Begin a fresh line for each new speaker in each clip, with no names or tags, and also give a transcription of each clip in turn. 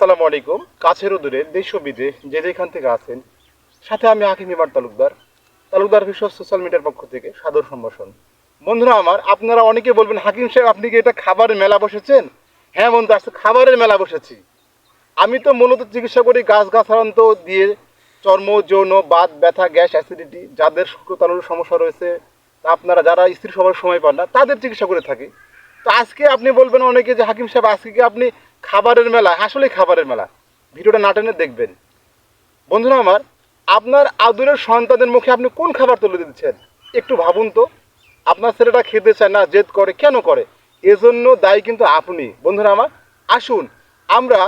আসসালামু আলাইকুম। কাছের দূরে দেশ বিদেশ যে যেখান থেকে আছেন, সাথে আমি হাকিম ইমার তালুকদার। তালুকদার বিশ্ব সোশ্যাল মিডিয়ার পক্ষ থেকে সাদর সম্ভাষণ। বন্ধুরা আমার, আপনারা অনেকে বলবেন, হাকিম সাহেব, আপনি কি এটা খাবারের মেলা বসেছেন? হ্যাঁ বন্ধু, আজকে খাবারের মেলা বসেছি। আমি তো মূলত চিকিৎসা করি গাছ গাছারান্ত দিয়ে চর্ম, যৌন, বাত, ব্যথা, গ্যাস অ্যাসিডিটি যাদের শুক্রতালুর সমস্যা রয়েছে আপনারা যারা স্ত্রী সবার সময় পান না, তাদের চিকিৎসা করে থাকি। তো আজকে আপনি বলবেন অনেকে যে, হাকিম সাহেব, আজকে কি আপনি খাবারের মেলা আসলে খাবারের মেলা। ভিডিওটা না টেনে দেখবেন। বন্ধুরা আমার, আপনার আদরের সন্তানের মুখে আপনি কোন খাবার তুলে দিচ্ছেন? একটু ভাবুন তো। আপনার ছেলেটা খেতে চায় না, জেদ করে, কেন করে? এজন্য দায়ী কিন্তু আপনি। বন্ধুরা আমার, আসুন, আমরা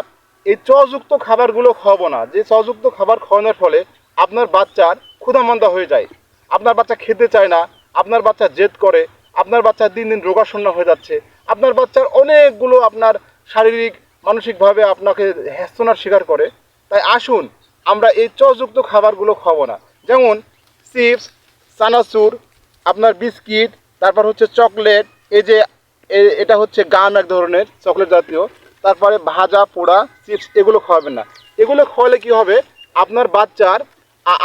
এই চযুক্ত খাবারগুলো খাওয়াবো না। যে চযুক্ত খাবার খাওয়ানোর ফলে আপনার বাচ্চার ক্ষুধামন্দা হয়ে যায়। আপনার বাচ্চা খেতে চায় না, আপনার বাচ্চা জেদ করে, আপনার বাচ্চা দিন দিন রোগাশূন্য হয়ে যাচ্ছে। আপনার বাচ্চার অনেকগুলো আপনার শারীরিক, মানসিকভাবে আপনাকে হ্যাস্তনার শিকার করে। তাই আসুন, আমরা এই চযুক্ত খাবারগুলো খাব না। যেমন চিপস, চানাচুর, আপনার বিস্কিট, তারপর হচ্ছে চকলেট, এই যে এটা হচ্ছে গাম এক ধরনের, চকলেট জাতীয়। তারপরে ভাজা, পোড়া, চিপস, এগুলো খাওয়াবেন না। এগুলো খাওয়ালে কি হবে? আপনার বাচ্চার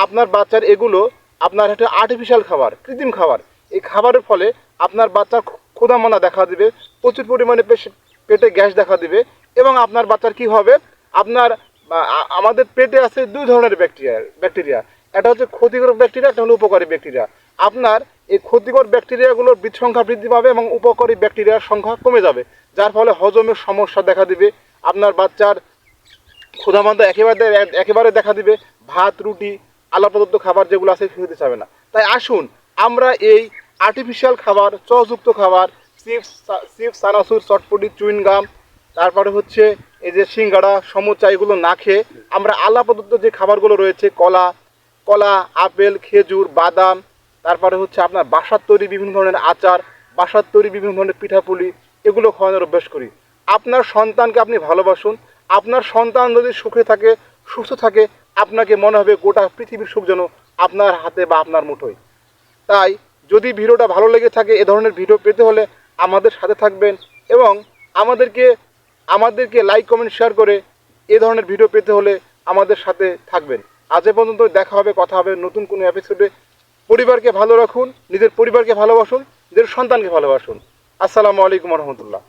আপনার বাচ্চার এগুলো আপনার একটা আর্টিফিশিয়াল খাবার, কৃত্রিম খাবার। এই খাবারের ফলে আপনার বাচ্চার ক্ষুধামনা দেখা দেবে, প্রচুর পরিমাণে পেটে গ্যাস দেখা দিবে এবং আপনার বাচ্চার কি হবে? আপনার আমাদের পেটে আছে দুই ধরনের ব্যাকটেরিয়া ব্যাকটেরিয়া একটা হচ্ছে ক্ষতিকর ব্যাকটেরিয়া একটা হলো উপকারী ব্যাকটেরিয়া আপনার এই ক্ষতিকর ব্যাকটেরিয়াগুলোর বৃদ্ধ সংখ্যা বৃদ্ধি পাবে এবং উপকারী ব্যাকটেরিয়ার সংখ্যা কমে যাবে। যার ফলে হজমের সমস্যা দেখা দিবে, আপনার বাচ্চার ক্ষুধামন্দা একেবারে একেবারে দেখা দিবে, ভাত, রুটি আলা প্রদত্ত খাবার যেগুলো আছে খেতে চাবে না। তাই আসুন, আমরা এই আর্টিফিশিয়াল খাবার চযুক্ত খাবার চিপস চিপস সানাসুর, চটপটি, চুইনগাম, তারপরে হচ্ছে এই যে সিঙ্গাড়া, সমুচা, এগুলো না খেয়ে আমরা আলা প্রদত্ত যে খাবারগুলো রয়েছে, কলা কলা, আপেল, খেজুর, বাদাম, তারপরে হচ্ছে আপনার বাসার তৈরি বিভিন্ন ধরনের আচার, বাসার তৈরি বিভিন্ন ধরনের পিঠাপুলি, এগুলো খাওয়ানোর অভ্যাস করি। আপনার সন্তানকে আপনি ভালোবাসুন। আপনার সন্তান যদি সুখে থাকে, সুস্থ থাকে, আপনাকে মনে হবে গোটা পৃথিবীর সুখ যেন আপনার হাতে বা আপনার মুঠোয়। তাই যদি ভিডিওটা ভালো লেগে থাকে, এ ধরনের ভিডিও পেতে হলে আমাদের সাথে থাকবেন এবং আমাদেরকে আমাদেরকে লাইক কমেন্ট শেয়ার করে এ ধরনের ভিডিও পেতে হলে আমাদের সাথে থাকবেন। আজ পর্যন্ত দেখা হবে, কথা হবে নতুন কোনো এপিসোডে পরিবারকে ভালো রাখুন, নিজের পরিবারকে ভালোবাসুন, নিজের সন্তানকে ভালোবাসুন। আসসালামু আলাইকুম রহমতুল্লাহ।